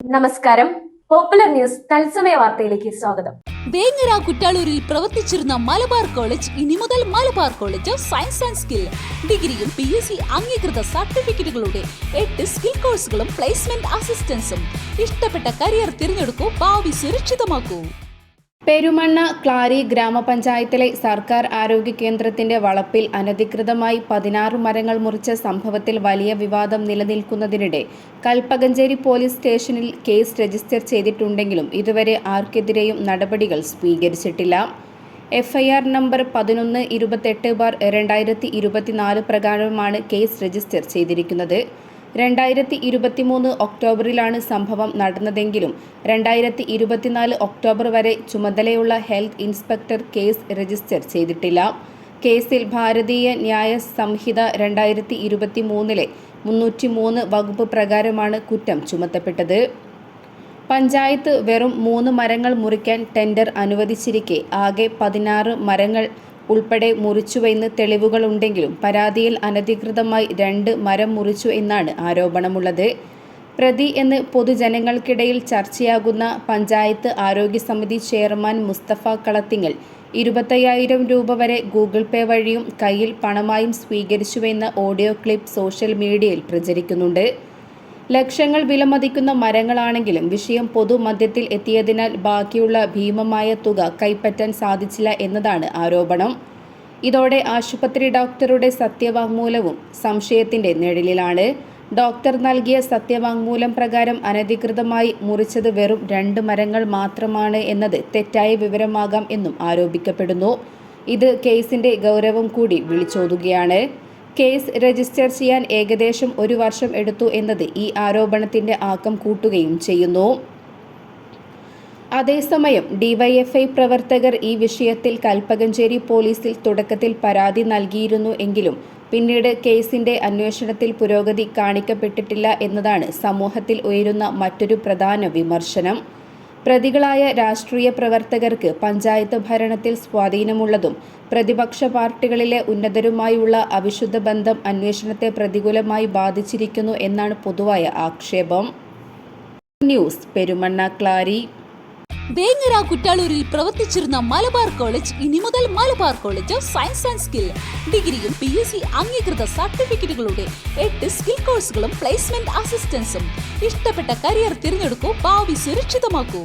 നമസ്കാരം. Popular news തത്സമയ വാർത്തയിലേക്ക് സ്വാഗതം. വേങ്ങര കുറ്റാളൂരിൽ പ്രവർത്തിച്ചിരുന്ന മലബാർ കോളേജ് ഇനി മുതൽ Malabar college of science and skill. ഡിഗ്രിയും പി എസ് സി അംഗീകൃത സർട്ടിഫിക്കറ്റുകളുടെ എട്ട് സ്കിൽ കോഴ്സുകളും പ്ലേസ്മെന്റ് അസിസ്റ്റൻസും ഇഷ്ടപ്പെട്ട കരിയർ തിരഞ്ഞെടുക്കൂ ഭാവി സുരക്ഷിതമാക്കൂ. പെരുമണ്ണ ക്ലാരി ഗ്രാമപഞ്ചായത്തിലെ സർക്കാർ ആരോഗ്യ കേന്ദ്രത്തിന്റെ വളപ്പിൽ അനധികൃതമായി പതിനാറ് മരങ്ങൾ മുറിച്ച സംഭവത്തിൽ വലിയ വിവാദം നിലനിൽക്കുന്നതിനിടെ കൽപ്പകഞ്ചേരി പോലീസ് സ്റ്റേഷനിൽ കേസ് രജിസ്റ്റർ ചെയ്തിട്ടുണ്ടെങ്കിലും ഇതുവരെ ആർക്കെതിരെയും നടപടികൾ സ്വീകരിച്ചിട്ടില്ല. എഫ്ഐആർ നമ്പർ പതിനൊന്ന് ഇരുപത്തെട്ട് ബാർ രണ്ടായിരത്തി ഇരുപത്തിനാല് പ്രകാരമാണ് കേസ് രജിസ്റ്റർ ചെയ്തിരിക്കുന്നത്. രണ്ടായിരത്തി ഇരുപത്തിമൂന്ന് ഒക്ടോബറിലാണ് സംഭവം നടന്നതെങ്കിലും രണ്ടായിരത്തി ഇരുപത്തിനാല് ഒക്ടോബർ വരെ ചുമതലയുള്ള ഹെൽത്ത് ഇൻസ്പെക്ടർ കേസ് രജിസ്റ്റർ ചെയ്തിട്ടില്ല. കേസിൽ ഭാരതീയ ന്യായ സംഹിത രണ്ടായിരത്തി ഇരുപത്തി മൂന്നിലെ മുന്നൂറ്റി മൂന്ന് വകുപ്പ് പ്രകാരമാണ് കുറ്റം ചുമത്തപ്പെട്ടത്. പഞ്ചായത്ത് വെറും മൂന്ന് മരങ്ങൾ മുറിക്കാൻ ടെൻഡർ അനുവദിച്ചിരിക്കെ ആകെ പതിനാറ് മരങ്ങൾ ഉൾപ്പെടെ മുറിച്ചുവെന്ന് തെളിവുകളുണ്ടെങ്കിലും പരാതിയിൽ അനധികൃതമായി രണ്ട് മരം മുറിച്ചു എന്നാണ് ആരോപണമുള്ളത്. പ്രതി എന്ന് പൊതുജനങ്ങൾക്കിടയിൽ ചർച്ചയാകുന്ന പഞ്ചായത്ത് ആരോഗ്യ സമിതി ചെയർമാൻ മുസ്തഫ കളത്തിങ്ങൽ ഇരുപത്തയ്യായിരം രൂപ വരെ ഗൂഗിൾ പേ വഴിയും കയ്യിൽ പണമായും സ്വീകരിച്ചുവെന്ന ഓഡിയോ ക്ലിപ്പ് സോഷ്യൽ മീഡിയയിൽ പ്രചരിക്കുന്നുണ്ട്. ലക്ഷങ്ങൾ വിലമതിക്കുന്ന മരങ്ങളാണെങ്കിലും വിഷയം പൊതുമധ്യത്തിൽ എത്തിയതിനാൽ ബാക്കിയുള്ള ഭീമമായ തുക കൈപ്പറ്റാൻ സാധിച്ചില്ല എന്നതാണ് ആരോപണം. ഇതോടെ ആശുപത്രി ഡോക്ടറുടെ സത്യവാങ്മൂലവും സംശയത്തിന്റെ നിഴലിലാണ്. ഡോക്ടർ നൽകിയ സത്യവാങ്മൂലം പ്രകാരം അനധികൃതമായി മുറിച്ചത് വെറും രണ്ട് മരങ്ങൾ മാത്രമാണ് എന്നത് തെറ്റായ വിവരമാകാം എന്നും ആരോപിക്കപ്പെടുന്നു. ഇത് കേസിന്റെ ഗൗരവം കൂടി വിളിച്ചോതുകയാണ്. കേസ് രജിസ്റ്റർ ചെയ്യാൻ ഏകദേശം ഒരു വർഷം എടുത്തു എന്നത് ഈ ആരോപണത്തിന്റെ ആക്കം കൂട്ടുകയും ചെയ്യുന്നു. അതേസമയം ഡിവൈഎഫ്ഐ പ്രവർത്തകർ ഈ വിഷയത്തിൽ കൽപ്പകഞ്ചേരി പോലീസിൽ തുടക്കത്തിൽ പരാതി നൽകിയിരുന്നു എങ്കിലും പിന്നീട് കേസിന്റെ അന്വേഷണത്തിൽ പുരോഗതി കാണിക്കപ്പെട്ടിട്ടില്ല എന്നതാണ് സമൂഹത്തിൽ ഉയരുന്ന മറ്റൊരു പ്രധാന വിമർശനം. പ്രതികളായ രാഷ്ട്രീയ പ്രവർത്തകർക്ക് പഞ്ചായത്ത് ഭരണത്തിൽ സ്വാധീനമുള്ളതും പ്രതിപക്ഷ പാർട്ടികളിലെ ഉന്നതരുമായുള്ള അവിശുദ്ധ ബന്ധം അന്വേഷണത്തെ പ്രതികൂലമായി ബാധിച്ചിരിക്കുന്നു എന്നാണ് പൊതുവായ ആക്ഷേപം. ന്യൂസ് പെരുമണ്ണ ക്ലാരി. വേങ്ങര കുറ്റാളൂരിൽ പ്രവർത്തിച്ചിരുന്ന മലബാർ കോളേജ് ഇനി മുതൽ Malabar college of science and skill. ഡിഗ്രിയും പി എസ് സി അംഗീകൃത സർട്ടിഫിക്കറ്റുകളുടെ എട്ട് സ്കിൽ കോഴ്സുകളും പ്ലേസ്മെന്റ് അസിസ്റ്റൻസും ഇഷ്ടപ്പെട്ട കരിയർ തിരഞ്ഞെടുക്കൂ ഭാവി സുരക്ഷിതമാക്കൂ.